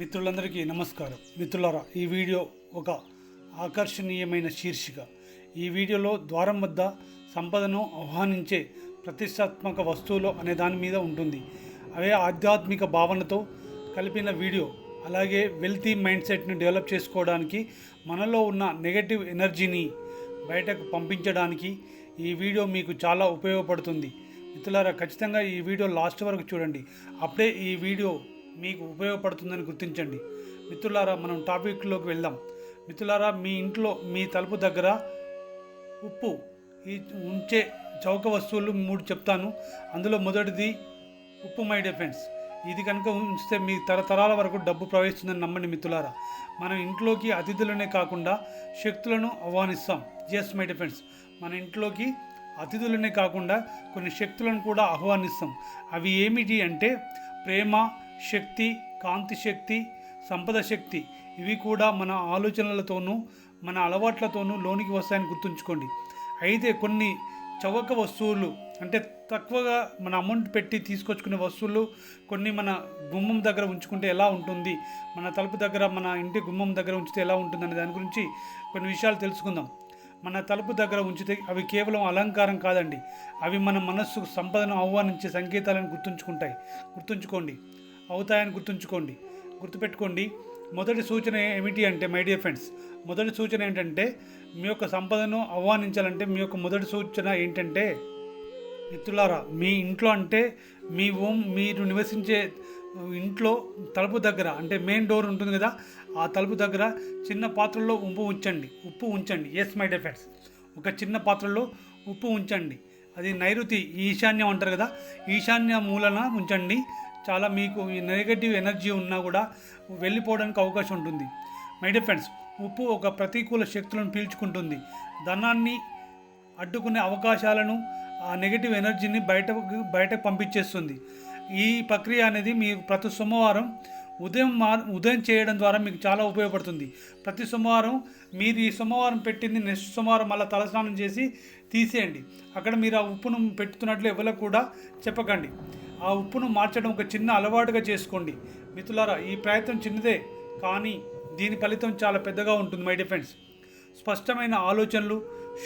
మిత్రులందరికీ నమస్కారం. మిత్రులారా ఈ వీడియో ఒక ఆకర్షణీయమైన శీర్షిక. ఈ వీడియోలో ద్వారం వద్ద సంపదను ఆహ్వానించే ప్రతిష్టాత్మక వస్తువులు అనే దాని మీద ఉంటుంది. అవే ఆధ్యాత్మిక భావనతో కలిపిన వీడియో. అలాగే వెల్తీ మైండ్ సెట్ని డెవలప్ చేసుకోవడానికి మనలో ఉన్న నెగటివ్ ఎనర్జీని బయటకు పంపించడానికి ఈ వీడియో మీకు చాలా ఉపయోగపడుతుంది. మిత్రులారా ఖచ్చితంగా ఈ వీడియో లాస్ట్ వరకు చూడండి. అప్పుడే ఈ వీడియో మీకు ఉపయోగపడుతుందని గుర్తించండి. మిత్రులారా మనం టాపిక్లోకి వెళ్దాం. మిత్రులారా మీ ఇంట్లో మీ తలుపు దగ్గర ఉప్పు ఈ ఉంచే చౌక వస్తువులు మూడు చెప్తాను. అందులో మొదటిది ఉప్పు మై డిఫెన్స్ ఇది కనుక ఉంచితే మీ తరతరాల వరకు డబ్బు ప్రవహిస్తుందని నమ్మండి మిత్రులారా. మన ఇంట్లోకి అతిథులనే కాకుండా శక్తులను ఆహ్వానిస్తాం. జస్ట్ మై డిఫెన్స్ మన ఇంట్లోకి అతిథులనే కాకుండా కొన్ని శక్తులను కూడా ఆహ్వానిస్తాం. అవి ఏమిటి అంటే ప్రేమ శక్తి కాంతి శక్తి సంపద శక్తి ఇవి కూడా మన ఆలోచనలతోనూ మన అలవాట్లతోనూ లోనికి వస్తాయని గుర్తుంచుకోండి. అయితే కొన్ని చౌక వస్తువులు అంటే తక్కువగా మన అమౌంట్ పెట్టి తీసుకొచ్చుకునే వస్తువులు కొన్ని మన గుమ్మం దగ్గర ఉంచుకుంటే ఎలా ఉంటుంది? మన తలుపు దగ్గర మన ఇంటి గుమ్మం దగ్గర ఉంచితే ఎలా ఉంటుంది అనే దాని గురించి కొన్ని విషయాలు తెలుసుకుందాం. మన తలుపు దగ్గర ఉంచితే అవి కేవలం అలంకారం కాదండి. అవి మన మనస్సుకు సంపదను ఆహ్వానించే సంకేతాలను గుర్తుంచుకుంటాయి. గుర్తుంచుకోండి. అవుతాయని గుర్తుంచుకోండి. గుర్తుపెట్టుకోండి. మొదటి సూచన ఏమిటి అంటే మై డియర్ ఫ్రెండ్స్ మొదటి సూచన ఏంటంటే మీ యొక్క సంపదను ఆహ్వానించాలంటే మీ యొక్క మొదటి సూచన ఏంటంటే మిత్రులారా మీ ఇంట్లో అంటే మీ ఓం మీరు నివసించే ఇంట్లో తలుపు దగ్గర అంటే మెయిన్ డోర్ ఉంటుంది కదా ఆ తలుపు దగ్గర చిన్న పాత్రలో ఉప్పు ఉంచండి. ఉప్పు ఉంచండి. ఎస్ మై డిఫెండ్స్ ఒక చిన్న పాత్రలో ఉప్పు ఉంచండి. అది నైరుతి ఈశాన్యం అంటారు కదా ఈశాన్య మూలన ఉంచండి. చాలా మీకు ఈ నెగటివ్ ఎనర్జీ ఉన్నా కూడా వెళ్ళిపోవడానికి అవకాశం ఉంటుంది. మై డిఫెండ్స్ ఉప్పు ఒక ప్రతికూల శక్తులను పీల్చుకుంటుంది. ధనాన్ని అడ్డుకునే అవకాశాలను ఆ నెగిటివ్ ఎనర్జీని బయటకు బయటకు పంపించేస్తుంది. ఈ ప్రక్రియ అనేది మీకు ప్రతి సోమవారం ఉదయం మా ఉదయం చేయడం ద్వారా మీకు చాలా ఉపయోగపడుతుంది. ప్రతి సోమవారం మీరు ఈ సోమవారం పెట్టింది నెక్స్ట్ సోమవారం మళ్ళీ తలస్నానం చేసి తీసేయండి. అక్కడ మీరు ఆ ఉప్పును పెట్టుతున్నట్లు ఎవరికి కూడా చెప్పకండి. ఆ ఉప్పును మార్చడం ఒక చిన్న అలవాటుగా చేసుకోండి. మిత్రులారా ఈ ప్రయత్నం చిన్నదే కానీ దీని ఫలితం చాలా పెద్దగా ఉంటుంది మై డిఫెండ్స్ స్పష్టమైన ఆలోచనలు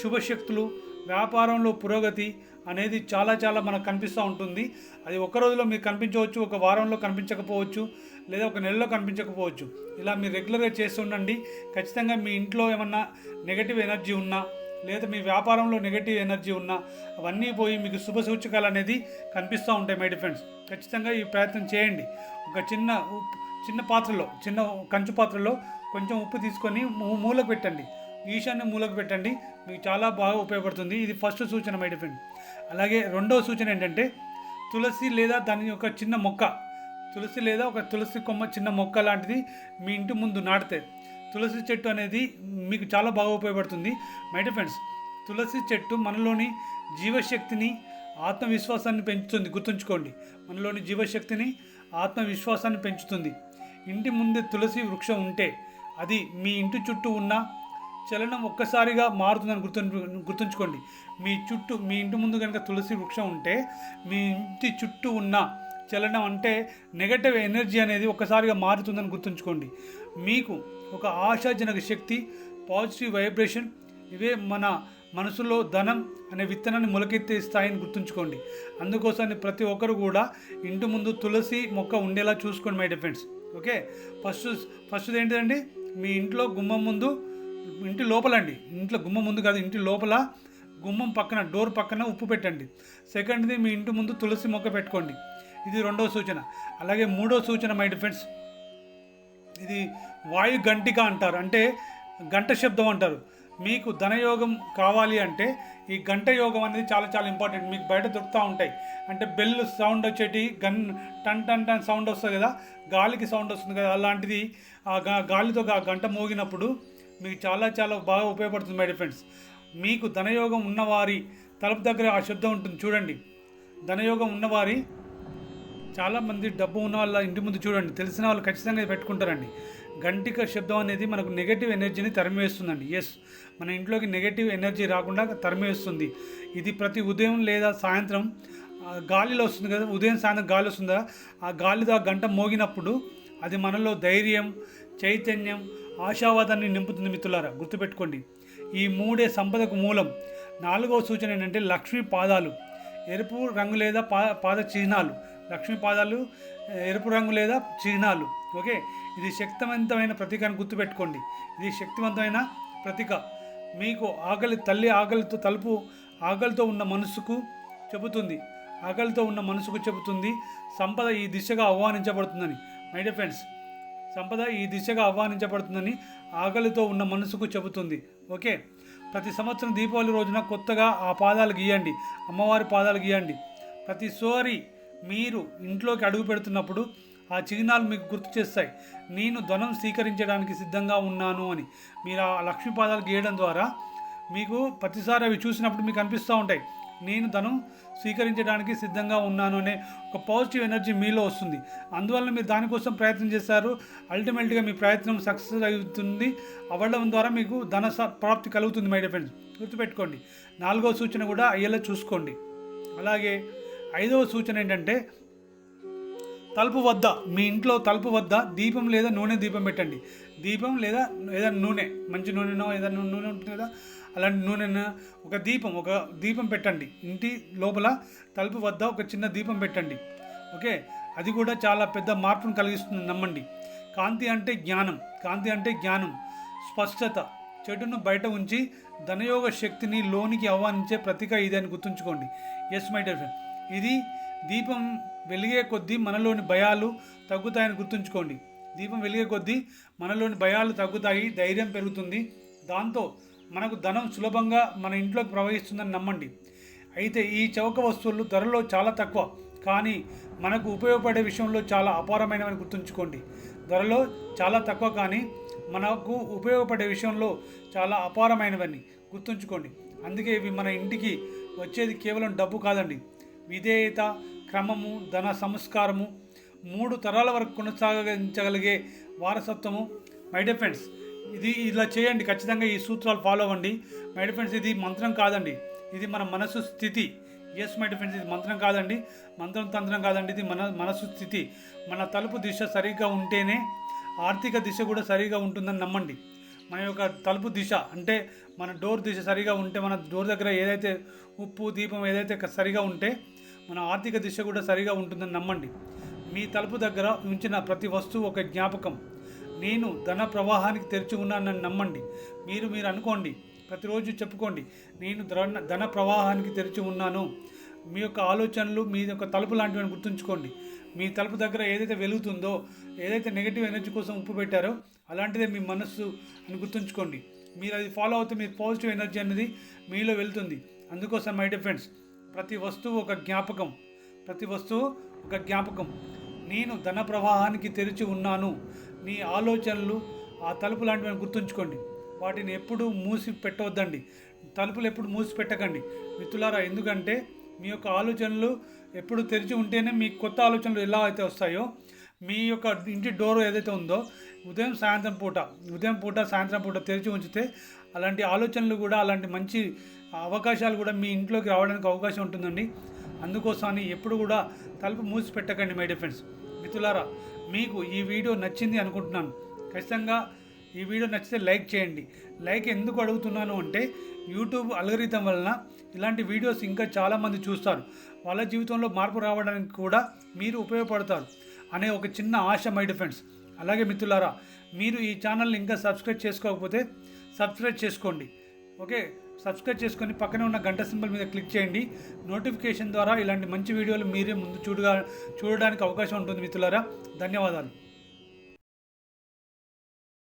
శుభశక్తులు వ్యాపారంలో పురోగతి అనేది చాలా చాలా మనకు కనిపిస్తూ ఉంటుంది. అది ఒక రోజులో మీకు కనిపించవచ్చు ఒక వారంలో కనిపించకపోవచ్చు లేదా ఒక నెలలో కనిపించకపోవచ్చు. ఇలా మీరు రెగ్యులర్గా చేస్తుండండి ఖచ్చితంగా మీ ఇంట్లో ఏమన్నా నెగటివ్ ఎనర్జీ ఉన్నా లేదా మీ వ్యాపారంలో నెగటివ్ ఎనర్జీ ఉన్నా అవన్నీ పోయి మీకు శుభ సూచకాలు అనేది కనిపిస్తూ ఉంటాయి మై డిఫెండ్స్ ఖచ్చితంగా ఈ ప్రయత్నం చేయండి. ఒక చిన్న చిన్న పాత్రలో చిన్న కంచు పాత్రలో కొంచెం ఉప్పు తీసుకొని మూలకు పెట్టండి. ఈశాన్య మూలకు పెట్టండి. మీకు చాలా బాగా ఉపయోగపడుతుంది. ఇది ఫస్ట్ సూచన మై డిఫెండ్ అలాగే రెండవ సూచన ఏంటంటే తులసి లేదా దాని యొక్క చిన్న మొక్క తులసి లేదా ఒక తులసి కొమ్మ చిన్న మొక్క లాంటిది మీ ఇంటి ముందు నాటితే తులసి చెట్టు అనేది మీకు చాలా బాగా ఉపయోగపడుతుంది. మై ఫ్రెండ్స్ తులసి చెట్టు మనలోని జీవశక్తిని ఆత్మవిశ్వాసాన్ని పెంచుతుంది. గుర్తుంచుకోండి మనలోని జీవశక్తిని ఆత్మవిశ్వాసాన్ని పెంచుతుంది. ఇంటి ముందే తులసి వృక్షం ఉంటే అది మీ ఇంటి చుట్టూ ఉన్న చలనం ఒక్కసారిగా మారుతుందని గుర్తు గుర్తుంచుకోండి. మీ చుట్టూ మీ ఇంటి ముందు కనుక తులసి వృక్షం ఉంటే మీ ఇంటి చుట్టూ ఉన్న చలనం అంటే నెగటివ్ ఎనర్జీ అనేది ఒక్కసారిగా మారుతుందని గుర్తుంచుకోండి. మీకు ఒక ఆశాజనక శక్తి పాజిటివ్ వైబ్రేషన్ ఇవే మన మనసులో ధనం అనే విత్తనాన్ని మొలకెత్తేస్తాయని గుర్తుంచుకోండి. అందుకోసమని ప్రతి ఒక్కరు కూడా ఇంటి ముందు తులసి మొక్క ఉండేలా చూసుకోండి మై డిఫెండ్స్ ఓకే ఫస్ట్ ఫస్ట్ది ఏంటిదండి? మీ ఇంట్లో గుమ్మం ముందు ఇంటి లోపలండి ఇంట్లో గుమ్మం ముందు కాదు ఇంటి లోపల గుమ్మం పక్కన డోర్ పక్కన ఉప్పు పెట్టండి. సెకండ్ది మీ ఇంటి ముందు తులసి మొక్క పెట్టుకోండి. ఇది రెండవ సూచన. అలాగే మూడో సూచన మై డిఫెండ్స్ ఇది వాయు గంటిక అంటారు. అంటే గంట శబ్దం అంటారు. మీకు ధనయోగం కావాలి అంటే ఈ గంట యోగం అనేది చాలా చాలా ఇంపార్టెంట్ మీకు బయట దొరుకుతూ ఉంటాయి. అంటే బెల్ సౌండ్ వచ్చేటి గన్ టన్ టన్ టన్ సౌండ్ వస్తుంది కదా. గాలికి సౌండ్ వస్తుంది కదా. అలాంటిది ఆ గాలితో ఆ గంట మోగినప్పుడు మీకు చాలా చాలా బాగా ఉపయోగపడుతుంది మై ఫ్రెండ్స్ మీకు ధనయోగం ఉన్నవారి తలుపు దగ్గర ఆ శబ్దం ఉంటుంది. చూడండి. ధనయోగం ఉన్నవారి చాలామంది డబ్బు ఉన్న వాళ్ళ ఇంటి ముందు చూడండి తెలిసిన వాళ్ళు ఖచ్చితంగా పెట్టుకుంటారండి. గంటిక శబ్దం అనేది మనకు నెగటివ్ ఎనర్జీని తరిమివేస్తుందండి ఎస్ మన ఇంట్లోకి నెగటివ్ ఎనర్జీ రాకుండా తరిమివేస్తుంది ఇది ప్రతి ఉదయం లేదా సాయంత్రం గాలిలో వస్తుంది కదా ఉదయం సాయంత్రం గాలి వస్తుందా? ఆ గాలితో ఆ గంట మోగినప్పుడు అది మనలో ధైర్యం చైతన్యం ఆశావాదాన్ని నింపుతుంది మిత్రులారా గుర్తుపెట్టుకోండి. ఈ మూడే సంపదకు మూలం. నాలుగవ సూచన ఏంటంటే లక్ష్మీ పాదాలు ఎరుపు రంగు లేదా పా పాద చిహ్నాలు లక్ష్మీ పాదాలు ఎరుపు రంగు లేదా చిహ్నాలు. ఓకే? ఇది శక్తివంతమైన ప్రతీక అని గుర్తుపెట్టుకోండి. ఇది శక్తివంతమైన ప్రతీక. మీకు ఆకలి తల్లి ఆకలితో తలుపు ఆకలితో ఉన్న మనసుకు చెబుతుంది. ఆకలితో ఉన్న మనసుకు చెబుతుంది. సంపద ఈ దిశగా ఆహ్వానించబడుతుందని. మై డియర్ ఫ్రెండ్స్ సంపద ఈ దిశగా ఆహ్వానించబడుతుందని ఆకలితో ఉన్న మనసుకు చెబుతుంది. ఓకే? ప్రతి సంవత్సరం దీపావళి రోజున కొత్తగా ఆ పాదాలు గీయండి. అమ్మవారి పాదాలు గీయండి. ప్రతిసారి మీరు ఇంట్లోకి అడుగు పెడుతున్నప్పుడు ఆ చిహ్నాలు మీకు గుర్తు చేస్తాయి. నేను ధనం స్వీకరించడానికి సిద్ధంగా ఉన్నాను అని. మీరు ఆ లక్ష్మీపాదాలు గీయడం ద్వారా మీకు ప్రతిసారి అవి చూసినప్పుడు మీకు అనిపిస్తూ ఉంటాయి. నేను ధనం స్వీకరించడానికి సిద్ధంగా ఉన్నాను అనే ఒక పాజిటివ్ ఎనర్జీ మీలో వస్తుంది. అందువల్ల మీరు దానికోసం ప్రయత్నం చేస్తారు అల్టిమేట్గా మీ ప్రయత్నం సక్సెస్ అవుతుంది. అవ్వడం ద్వారా మీకు ధన స- ప్రాప్తి కలుగుతుంది మై డిఫెండ్స్ గుర్తుపెట్టుకోండి. నాలుగో సూచన కూడా అయ్యేలా చూసుకోండి. అలాగే ఐదవ సూచన ఏంటంటే తలుపు వద్ద మీ ఇంట్లో తలుపు వద్ద దీపం లేదా నూనె దీపం పెట్టండి. దీపం లేదా ఏదైనా నూనె మంచి నూనెనో ఏదైనా నూనె ఉంటుంది కదా అలాంటి నూనె ఒక దీపం ఒక దీపం పెట్టండి. ఇంటి లోపల తలుపు వద్ద ఒక చిన్న దీపం పెట్టండి. ఓకే? అది కూడా చాలా పెద్ద మార్పును కలిగిస్తుంది నమ్మండి. కాంతి అంటే జ్ఞానం. కాంతి అంటే జ్ఞానం. స్పష్టత. చెడును బయట ఉంచి ధనయోగ శక్తిని లోనికి ఆహ్వానించే ప్రతీక ఇది అని గుర్తుంచుకోండి. ఎస్ మై డియర్ ఫ్రెండ్ ఇది దీపం వెలిగే కొద్దీ మనలోని భయాలు తగ్గుతాయని గుర్తుంచుకోండి. దీపం వెలిగే కొద్దీ మనలోని భయాలు తగ్గుతాయి ధైర్యం పెరుగుతుంది. దాంతో మనకు ధనం సులభంగా మన ఇంట్లోకి ప్రవహిస్తుందని నమ్మండి. అయితే ఈ చౌక వస్తువులు ధరలో చాలా తక్కువ కానీ మనకు ఉపయోగపడే విషయంలో చాలా అపారమైనవని గుర్తుంచుకోండి. ధరలో చాలా తక్కువ కానీ మనకు ఉపయోగపడే విషయంలో చాలా అపారమైనవని గుర్తుంచుకోండి. అందుకే ఇవి మన ఇంటికి వచ్చేది కేవలం డబ్బు కాదండి. విధేయత క్రమము ధన సంస్కారము మూడు తరాల వరకు కొనసాగించగలిగే వారసత్వము. మై డిఫెండ్స్ ఇది ఇలా చేయండి. ఖచ్చితంగా ఈ సూత్రాలు ఫాలో అవ్వండి. మై డిఫెండ్స్ ఇది మంత్రం కాదండి. ఇది మన మనసు స్థితి. ఎస్ మై డిఫెండ్స్ ఇది మంత్రం కాదండి. మంత్రం తంత్రం కాదండి. ఇది మన మనసు స్థితి. మన తలుపు దిశ సరిగ్గా ఉంటేనే ఆర్థిక దిశ కూడా సరిగా ఉంటుందని నమ్మండి. మన యొక్క తలుపు దిశ అంటే మన డోర్ దిశ సరిగా ఉంటే మన డోర్ దగ్గర ఏదైతే ఉప్పు దీపం ఏదైతే సరిగా ఉంటే మన ఆర్థిక దిశ కూడా సరిగా ఉంటుందని నమ్మండి. మీ తలుపు దగ్గర ఉంచిన ప్రతి వస్తువు ఒక జ్ఞాపకం. నేను ధన ప్రవాహానికి తెరిచి ఉన్నానని నమ్మండి. మీరు మీరు అనుకోండి ప్రతిరోజు చెప్పుకోండి నేను ధన ధన ప్రవాహానికి తెరిచి ఉన్నాను. మీ యొక్క ఆలోచనలు మీ యొక్క తలుపు లాంటివని గుర్తుంచుకోండి. మీ తలుపు దగ్గర ఏదైతే వెలుగుతుందో ఏదైతే నెగిటివ్ ఎనర్జీ కోసం ఉప్పు పెట్టారో అలాంటిదే మీ మనస్సు అని గుర్తుంచుకోండి. మీరు అది ఫాలో అవుతే మీ పాజిటివ్ ఎనర్జీ అనేది మీలో వెళ్తుంది. అందుకోసం మై డిఫెండ్స్ ప్రతి వస్తువు ఒక జ్ఞాపకం. ప్రతి వస్తువు ఒక జ్ఞాపకం. నేను ధన ప్రవాహానికి తెరిచి ఉన్నాను. నీ ఆలోచనలు ఆ తలుపు లాంటివి గుర్తుంచుకోండి. వాటిని ఎప్పుడు మూసి పెట్టవద్దండి. తలుపులు ఎప్పుడు మూసి పెట్టకండి. మిత్రులారా ఎందుకంటే మీ యొక్క ఆలోచనలు ఎప్పుడు తెరిచి ఉంటేనే మీ కొత్త ఆలోచనలు ఎలా అయితే వస్తాయో మీ యొక్క ఇంటి డోర్ ఏదైతే ఉందో ఉదయం సాయంత్రం పూట ఉదయం పూట సాయంత్రం పూట తెరిచి ఉంచితే అలాంటి ఆలోచనలు కూడా అలాంటి మంచి అవకాశాలు కూడా మీ ఇంట్లోకి రావడానికి అవకాశం ఉంటుందండి. అందుకోసమని ఎప్పుడు కూడా తలుపు మూసి పెట్టకండి మై డియర్ ఫ్రెండ్స్. మిత్రులారా మీకు ఈ వీడియో నచ్చింది అనుకుంటున్నాను. ఖచ్చితంగా ఈ వీడియో నచ్చితే లైక్ చేయండి. లైక్ ఎందుకు అడుగుతున్నాను అంటే యూట్యూబ్ అలగరితం వలన ఇలాంటి వీడియోస్ ఇంకా చాలామంది చూస్తారు. వాళ్ళ జీవితంలో మార్పు రావడానికి కూడా మీరు ఉపయోగపడతారు అనే ఒక చిన్న ఆశ మై డిఫెండ్స్ అలాగే మిత్రులారా మీరు ఈ ఛానల్ని ఇంకా సబ్స్క్రైబ్ చేసుకోకపోతే సబ్స్క్రైబ్ చేసుకోండి. ఓకే? సబ్స్క్రైబ్ చేసుకొని పక్కనే ఉన్న గంట సింబల్ మీద క్లిక్ చేయండి. నోటిఫికేషన్ ద్వారా ఇలాంటి మంచి వీడియోలు మీరే ముందు చూడగా చూడడానికి అవకాశం ఉంటుంది మిత్రులారా. ధన్యవాదాలు.